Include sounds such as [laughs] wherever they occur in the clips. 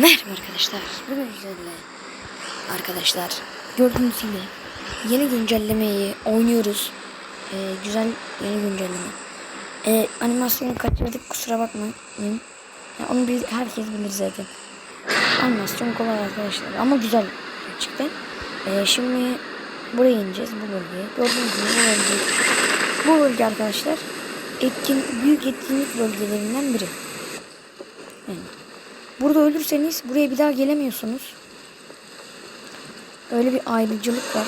Merhaba arkadaşlar. Bugün sizlerle arkadaşlar gördüğünüz gibi yeni güncellemeyi oynuyoruz. Ee, güzel yeni güncelleme. Ee, animasyonu kaçırdık kusura bakmayın. Yani onu bil, herkes bilir zaten. Animasyon kolay arkadaşlar ama güzel gerçekten. Ee, şimdi buraya ineceğiz bu bölgeye. Gördüğünüz gibi bu bölge, bu bölge arkadaşlar etkin, büyük etkinlik bölgelerinden biri. Yani Burada ölürseniz buraya bir daha gelemiyorsunuz. Öyle bir ayrıcılık var.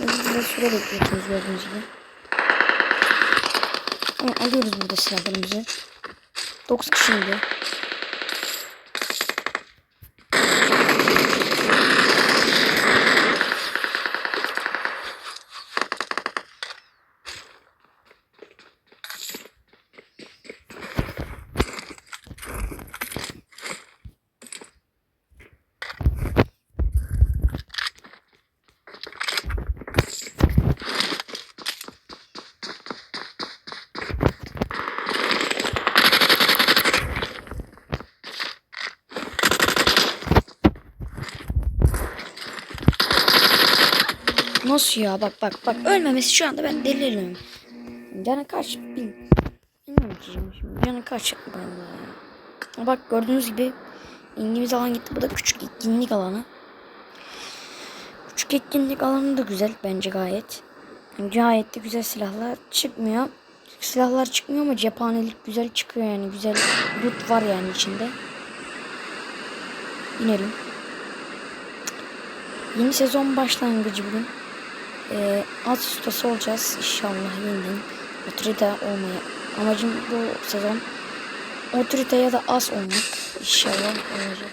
Burada süre bekliyorsunuz gördüğünüz gibi. Evet, alıyoruz burada silahlarımızı. 9 kişiydi. Nasıl ya bak bak bak ölmemesi şu anda ben deliriyorum. Canı kaç bil. Bilmiyorum ki şimdi. Canı kaç. Bak gördüğünüz gibi indiğimiz alan gitti. Bu da küçük etkinlik alanı. Küçük etkinlik alanı da güzel bence gayet. Gayet de güzel silahlar çıkmıyor. Silahlar çıkmıyor ama cephanelik güzel çıkıyor yani. Güzel loot var yani içinde. İnelim. Yeni sezon başlangıcı bugün. Ee, at ustası olacağız inşallah yeniden. Otorite olmaya. Amacım bu sezon otorite ya da as olmak. İnşallah olacak.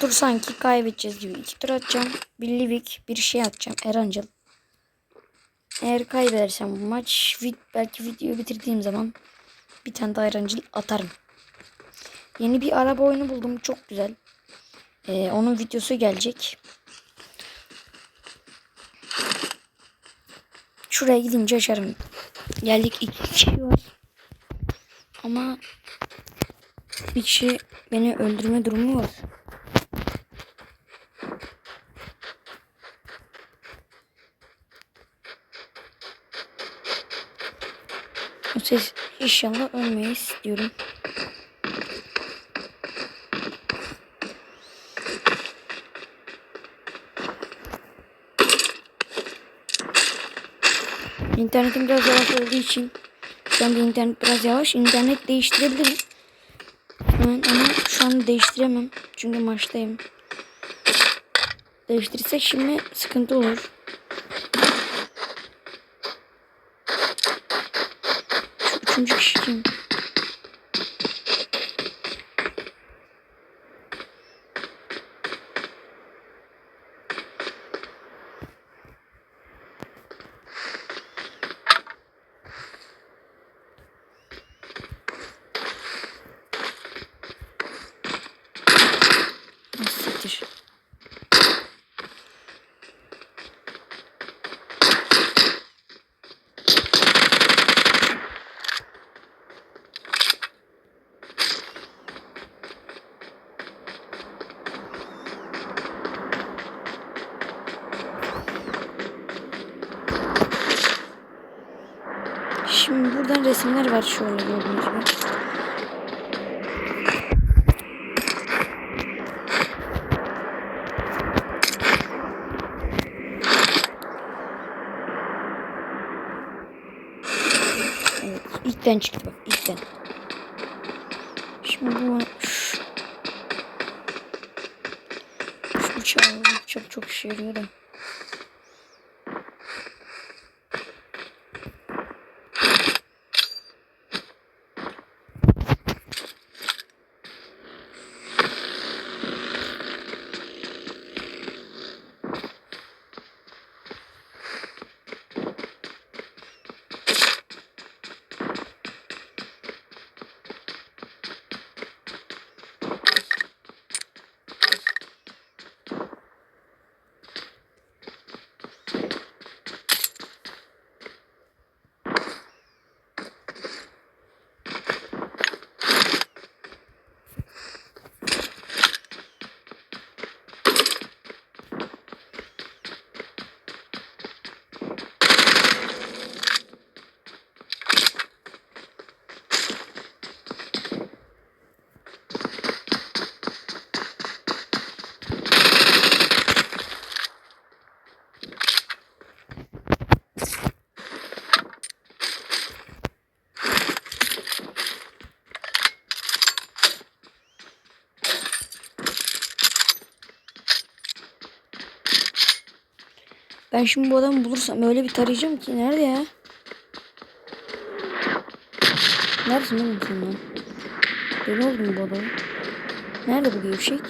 Tur sanki kaybedeceğiz gibi. İki tur atacağım. Bir Livik, bir şey atacağım. Erancıl. Eğer kaybedersem bu maç belki videoyu bitirdiğim zaman bir tane daha Erancıl atarım. Yeni bir araba oyunu buldum. Çok güzel. Ee, onun videosu gelecek. Şuraya gidince açarım. Geldik iki kişi var. Ama bir kişi beni öldürme durumu var. O ses inşallah ölmeyiz diyorum. İnternetim biraz yavaş olduğu için şu anda internet biraz yavaş. İnternet değiştirebilirim. Hemen ama şu an değiştiremem. Çünkü maçtayım. Değiştirirsek şimdi sıkıntı olur. Şu üçüncü kişi kim? Şimdi buradan resimler var şöyle gördüğünüz gibi. Evet, ilkten çıktı bak, ilkten. Şimdi bu şu, bıçağı çok çok işe yarıyor da. Ben şimdi bu adamı bulursam öyle bir tarayacağım ki. Nerede ya? Neredesin oğlum sen lan? Deli oldum bu adamı. Nerede bu gevşek?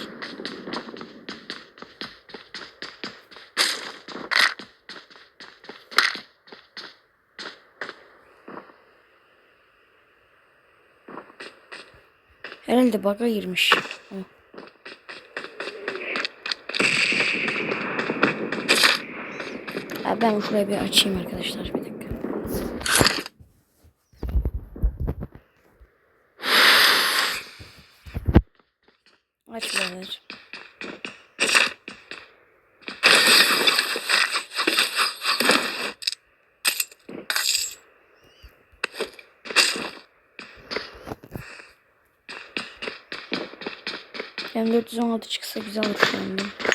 Herhalde bug'a girmiş. O. Ben şurayı bir açayım arkadaşlar bir dakika. Aç birader. M416 çıksa güzel olur şu anda.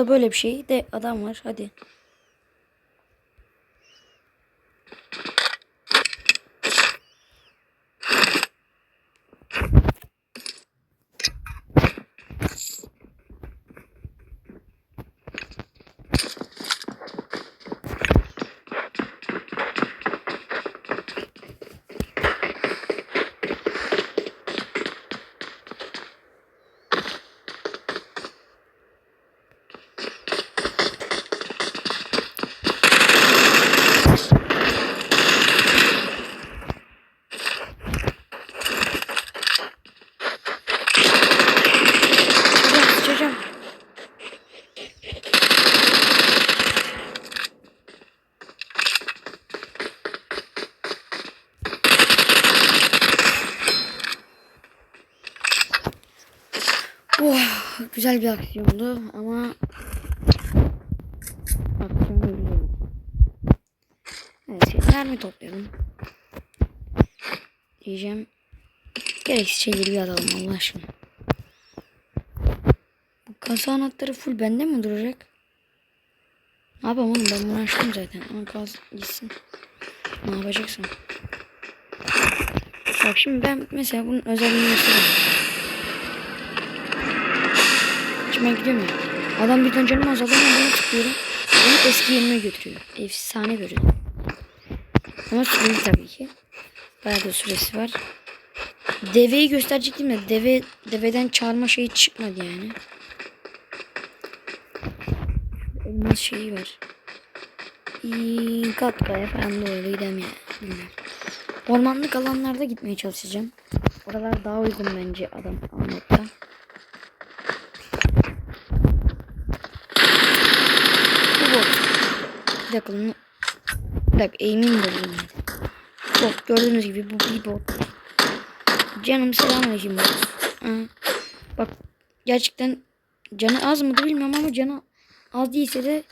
Bu da böyle bir şey de adam var hadi. Bir aksiyondu ama aksiyon güzel. Evet, şimdi mermi toplayalım. Diyeceğim. Gereksiz şeyleri bir alalım Allah aşkına. Bu kasa anahtarı full bende mi duracak? Ne yapayım oğlum ben bunu açtım zaten. Ama kalsın gitsin. Ne yapacaksın? Bak şimdi ben mesela bunun özelliğini göstereyim. Ben gidiyorum ya. Adam birden canım azaldı ben bunu tıklıyorum. Beni eski yerime götürüyor. Efsane görünüyor. Ama süreli tabii ki. Bayağı da süresi var. Deveyi gösterecektim de deve deveden çağırma şeyi çıkmadı yani. Elmas şeyi var. Katkaya falan doğru gidem ya. Bilmiyorum. Ormanlık alanlarda gitmeye çalışacağım. Oralar daha uygun bence adam anlatta. Bu bot. Bir dakika bunu... Bir dakika aim'im bozuldu. Bot gördüğünüz gibi bu bir bot. Canım selamünaleyküm bot. Bak gerçekten canı az mıdır bilmiyorum ama canı az değilse de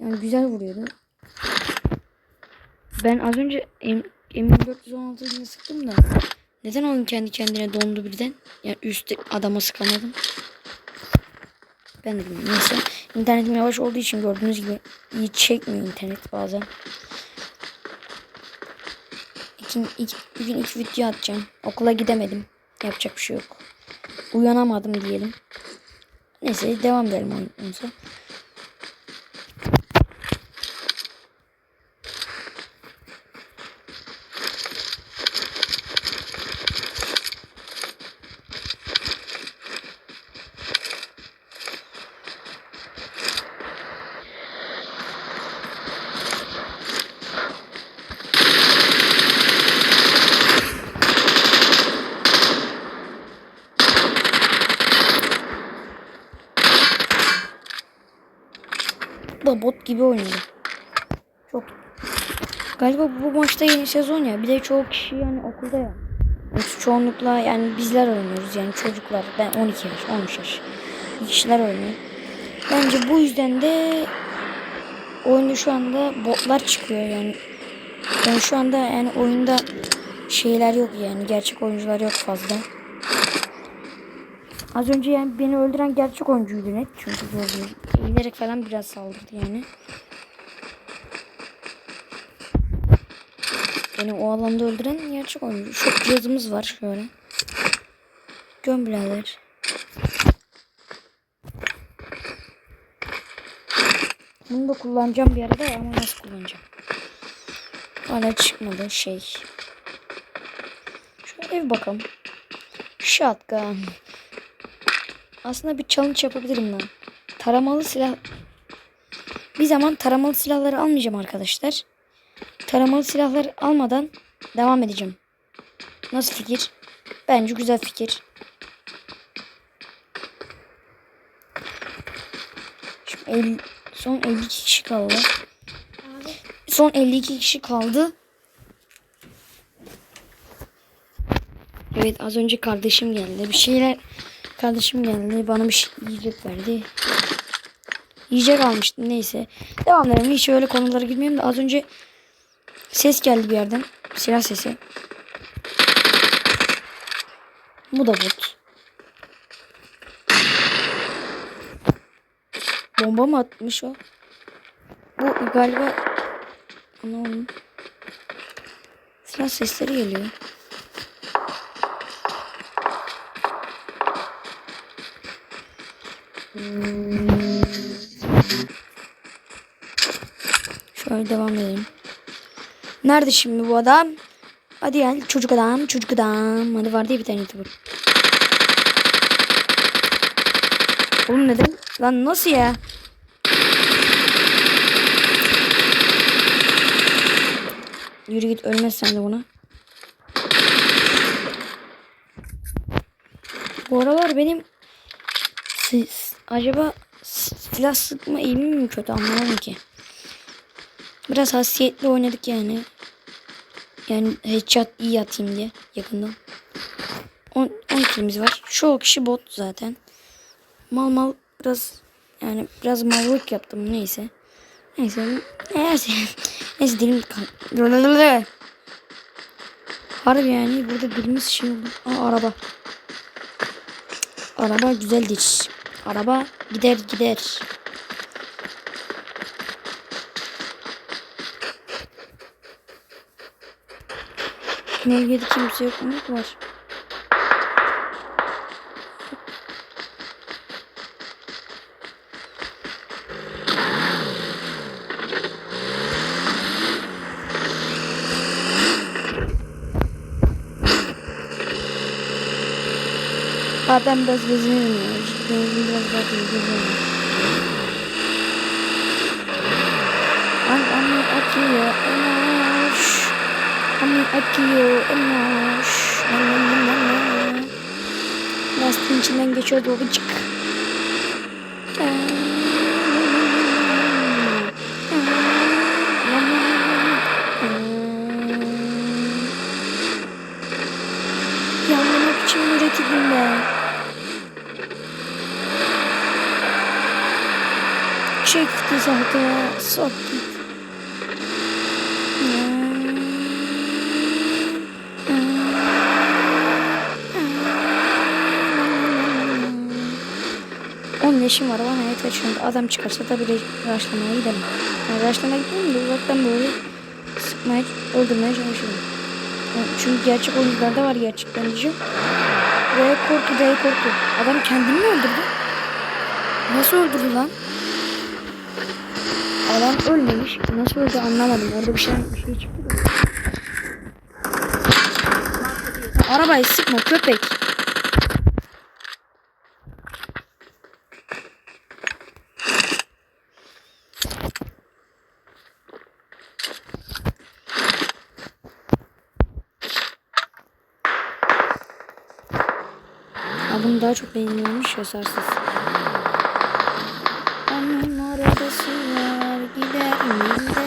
yani güzel vuruyordu. Ben az önce M M416'yı sıktım da neden oyun kendi kendine dondu birden? Yani üstte adama sıkamadım. Ben de bilmiyorum. Neyse. İnternetim yavaş olduğu için gördüğünüz gibi iyi çekmiyor internet bazen. İki, iki, bugün iki video atacağım. Okula gidemedim. Yapacak bir şey yok. Uyanamadım diyelim. Neyse devam edelim oyunumuza. Da bot gibi oynuyor. Çok. Galiba bu maçta yeni sezon ya. Bir de çoğu kişi yani okulda ya. Çoğunlukla yani bizler oynuyoruz yani çocuklar. Ben 12 yaş, 13 yaş. Kişiler oynuyor. Bence bu yüzden de oyunda şu anda botlar çıkıyor yani. Yani şu anda yani oyunda şeyler yok yani gerçek oyuncular yok fazla. Az önce yani beni öldüren gerçek oyuncuydu net. Çünkü gördüğünüz eğilerek falan biraz saldırdı yani. Beni o alanda öldüren gerçek oyuncu. Çok cihazımız var şöyle. Göm birader. Bunu da kullanacağım bir arada ama nasıl kullanacağım? Hala çıkmadı şey. Şöyle bir bakalım. Shotgun. Aslında bir challenge yapabilirim ben. Taramalı silah. Bir zaman taramalı silahları almayacağım arkadaşlar. Taramalı silahları almadan devam edeceğim. Nasıl fikir? Bence güzel fikir. Şimdi el- son 52 kişi kaldı. Son 52 kişi kaldı. Evet az önce kardeşim geldi. Bir şeyler kardeşim geldi. Bana bir şey yiyecek verdi. Yiyecek almıştım neyse. Devam edelim. Hiç öyle konulara girmeyeyim de az önce ses geldi bir yerden. Silah sesi. Bu da bot. Bomba mı atmış o? Bu galiba Anlamadım. Silah sesleri geliyor. Şöyle devam edelim. Nerede şimdi bu adam? Hadi gel çocuk adam çocuk adam. Hadi var diye bir tane youtuber. Oğlum neden? Lan nasıl ya? Yürü git ölmezsen de buna. Bu aralar benim siz, acaba silah sıkma eğimim mi kötü anlamadım ki. Biraz hassiyetli oynadık yani. Yani headshot iyi atayım diye yakından. 10 kilimiz var. Çoğu kişi bot zaten. Mal mal biraz yani biraz mallık yaptım neyse. Neyse. Neyse. [laughs] Neyse dilim kan. Harbi yani burada dilimiz şey oldu. Aa araba. Araba güzeldir. Araba gider gider. Bölgede kimse yok mu? Var. Aa, ben biraz geziniyorum ya. Benzin biraz daha geziniyorum. An anne akıyor emoş. Anne akıyor emoş. Lastiğin içinden geçiyor babacık. Yanmak için üretildim ben. Çekti zaten. Sok git. Yaşım var bana yeter çünkü adam çıkarsa da bile raşlamaya gidelim. Yani raşlamaya gitmeyeyim de uzaktan böyle sıkmaya, öldürmeye çalışıyorum. Yani çünkü gerçek oyuncularda var gerçekten diyeceğim. Ve korku ve korku. Adam kendini mi öldürdü? Nasıl öldürdü lan? Adam ölmemiş. Nasıl öldü anlamadım. Orada bir şey, bir şey çıktı. Arabayı sıkma köpek. daha çok beğeniyormuş ya sarsız. Annem arabası var gider mi gider.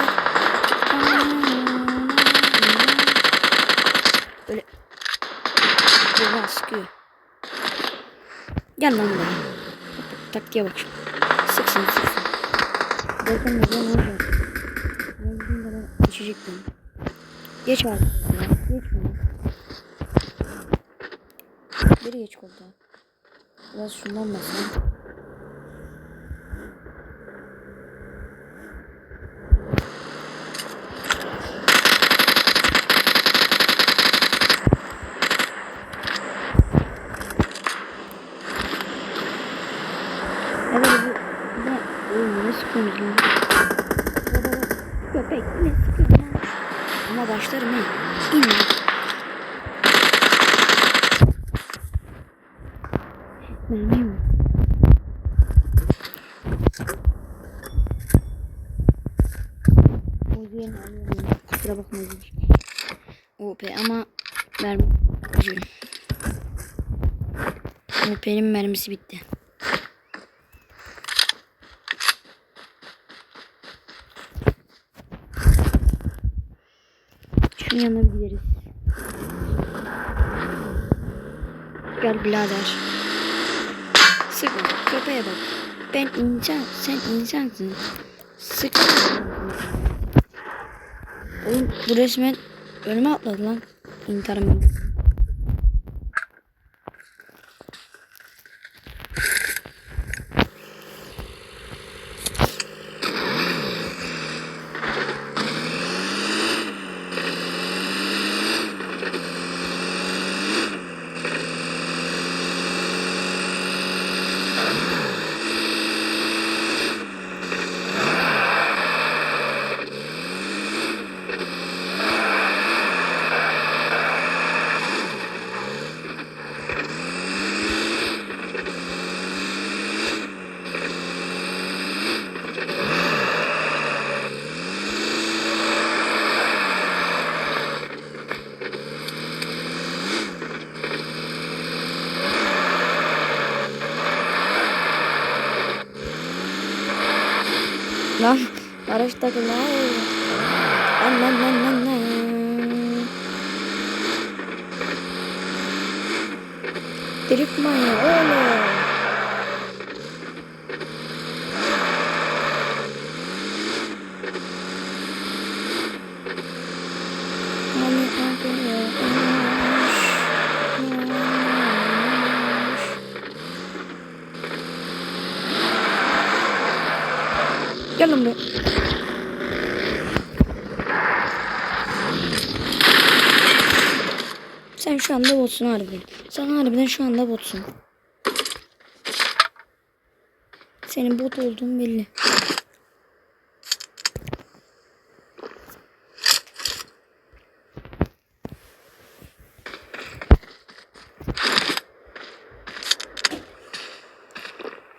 Böyle. Sıkıyor. Gel lan buraya. Taktiğe bak. Sıksın sıksın. Bakın ne olacak. Ben bunlara içecek. Geç abi. Geç bana. Geri geç koltuğa. Biraz şundan lan? Köpek ne sıkıyorsun lan? Ama başlarım ha. İn mi? Uzuyan alıyorum. Kusura bakma. OP ama üzüyorum. OP'nin mermisi bitti. Şunun yanına gideriz. Gel birader. Sıkma köpeğe bak. Ben insan, sen insansın. Sıkma. Oğlum bu resmen önüme atladı lan. İntiharım. Lan araç takılı. Lan lan lan lan lan. Drift manyağı oğlum. Hani. Gel buraya. Sen şu anda botsun harbiden. Sen harbiden şu anda botsun. Senin bot olduğun belli.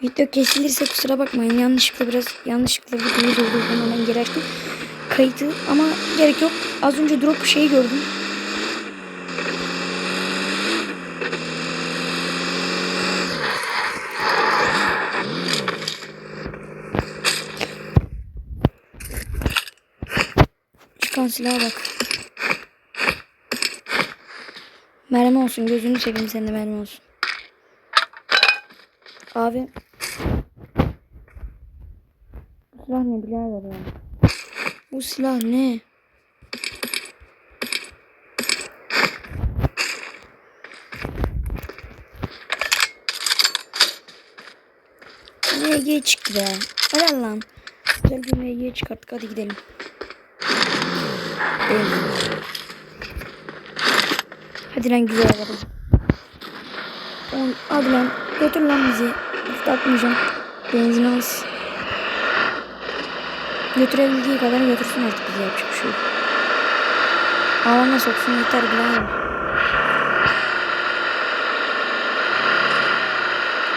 Video kesilirse kusura bakmayın. Yanlışlıkla biraz yanlışlıkla videoyu durdurdum hemen geri. Kayıtı ama gerek yok. Az önce drop şeyi gördüm. Silaha bak. Mermi olsun gözünü seveyim senin de mermi olsun. Abi. Bu silah ne birader ya? Bu silah ne? MG çıktı be. Hadi lan. Güzel bir MG çıkarttık hadi gidelim. Hadi lan güzel araba. Oğlum, Hadi lan götür lan bizi. Hiç atmayacağım. Benzin az. Götürebildiği kadar götürsün artık bizi yapacak bir şey yok. Alana soksun yeter bile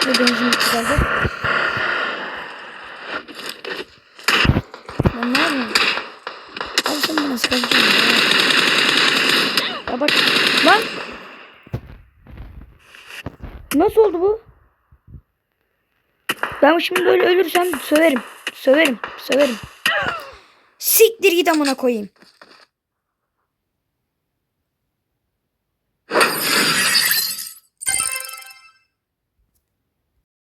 Ve benzin bitti zaten. Ben ne yapayım? Abi sen bana sıkacaksın ya. Ya bak. Lan! Nasıl oldu bu? Ben şimdi böyle ölürsem söverim. Söverim. Söverim. Siktir git amına koyayım.